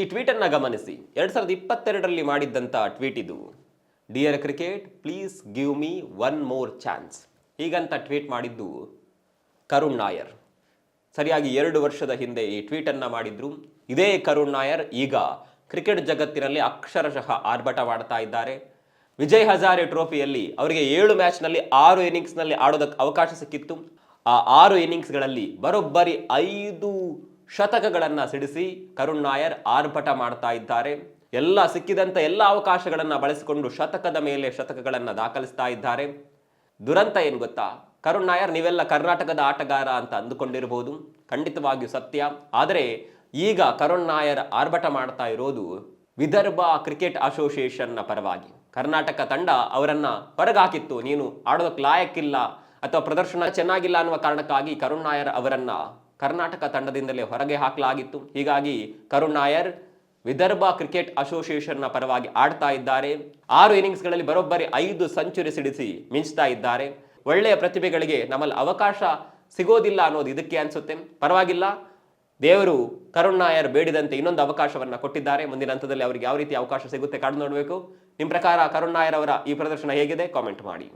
ಈ ಟ್ವೀಟನ್ನು ಗಮನಿಸಿ. ಎರಡು ಸಾವಿರದ ಇಪ್ಪತ್ತೆರಡರಲ್ಲಿ ಮಾಡಿದ್ದಂಥ ಟ್ವೀಟ್ ಇದು. Dear cricket please give me one more chance ಹೀಗಂತ ಟ್ವೀಟ್ ಮಾಡಿದ್ದು ಕರುಣ್ ನಾಯರ್. ಸರಿಯಾಗಿ ಎರಡು ವರ್ಷದ ಹಿಂದೆ ಈ ಟ್ವೀಟನ್ನು ಮಾಡಿದ್ರು. ಇದೇ ಕರುಣ್ ನಾಯರ್ ಈಗ ಕ್ರಿಕೆಟ್ ಜಗತ್ತಿನಲ್ಲಿ ಅಕ್ಷರಶಃ ಆರ್ಭಟ ಮಾಡ್ತಾ ಇದ್ದಾರೆ. ವಿಜಯ್ ಹಜಾರೆ ಟ್ರೋಫಿಯಲ್ಲಿ ಅವರಿಗೆ ಏಳು ಮ್ಯಾಚ್ನಲ್ಲಿ ಆರು ಇನ್ನಿಂಗ್ಸ್ನಲ್ಲಿ ಆಡೋದಕ್ಕೆ ಅವಕಾಶ ಸಿಕ್ಕಿತ್ತು. ಆ ಆರು ಇನ್ನಿಂಗ್ಸ್ಗಳಲ್ಲಿ ಬರೋಬ್ಬರಿ ಐದು ಶತಕಗಳನ್ನು ಸಿಡಿಸಿ ಕರುಣ್ ನಾಯರ್ ಆರ್ಭಟ ಮಾಡ್ತಾ ಇದ್ದಾರೆ. ಎಲ್ಲ ಸಿಕ್ಕಿದಂಥ ಎಲ್ಲ ಅವಕಾಶಗಳನ್ನು ಬಳಸಿಕೊಂಡು ಶತಕದ ಮೇಲೆ ಶತಕಗಳನ್ನು ದಾಖಲಿಸ್ತಾ ಇದ್ದಾರೆ. ದುರಂತ ಏನು ಗೊತ್ತಾ? ಕರುಣ್ ನಾಯರ್ ನೀವೆಲ್ಲ ಕರ್ನಾಟಕದ ಆಟಗಾರ ಅಂತ ಅಂದುಕೊಂಡಿರಬಹುದು ಖಂಡಿತವಾಗಿಯೂ ಸತ್ಯ. ಆದರೆ ಈಗ ಕರುಣ್ ನಾಯರ್ ಆರ್ಭಟ ಮಾಡ್ತಾ ಇರೋದು ವಿದರ್ಭ ಕ್ರಿಕೆಟ್ ಅಸೋಸಿಯೇಷನ್ನ ಪರವಾಗಿ. ಕರ್ನಾಟಕ ತಂಡ ಅವರನ್ನು ಹೊರಗಾಕಿತ್ತು. ನೀನು ಆಡೋದಕ್ಕೆ ಲಾಯಕ್ಕಿಲ್ಲ ಅಥವಾ ಪ್ರದರ್ಶನ ಚೆನ್ನಾಗಿಲ್ಲ ಅನ್ನುವ ಕಾರಣಕ್ಕಾಗಿ ಕರುಣ್ ನಾಯರ್ ಅವರನ್ನ ಕರ್ನಾಟಕ ತಂಡದಿಂದಲೇ ಹೊರಗೆ ಹಾಕಲಾಗಿತ್ತು. ಹೀಗಾಗಿ ಕರುಣ್ ನಾಯರ್ ವಿದರ್ಭ ಕ್ರಿಕೆಟ್ ಅಸೋಸಿಯೇಷನ್ನ ಪರವಾಗಿ ಆಡ್ತಾ ಇದ್ದಾರೆ. ಆರು ಇನ್ನಿಂಗ್ಸ್ಗಳಲ್ಲಿ ಬರೋಬ್ಬರಿ ಐದು ಸೆಂಚುರಿ ಸಿಡಿಸಿ ಮಿಂಚ್ತಾ ಇದ್ದಾರೆ. ಒಳ್ಳೆಯ ಪ್ರತಿಭೆಗಳಿಗೆ ನಮ್ಮಲ್ಲಿ ಅವಕಾಶ ಸಿಗೋದಿಲ್ಲ ಅನ್ನೋದು ಇದಕ್ಕೆ ಅನಿಸುತ್ತೆ. ಪರವಾಗಿಲ್ಲ, ದೇವರು ಕರುಣ್ ನಾಯರ್ ಬೇಡಿದಂತೆ ಇನ್ನೊಂದು ಅವಕಾಶವನ್ನು ಕೊಟ್ಟಿದ್ದಾರೆ. ಮುಂದಿನ ಹಂತದಲ್ಲಿ ಅವರಿಗೆ ಯಾವ ರೀತಿ ಅವಕಾಶ ಸಿಗುತ್ತೆ ಕಾದು ನೋಡಬೇಕು. ನಿಮ್ಮ ಪ್ರಕಾರ ಕರುಣ್ ನಾಯರ್ ಅವರ ಈ ಪ್ರದರ್ಶನ ಹೇಗಿದೆ? ಕಾಮೆಂಟ್ ಮಾಡಿ.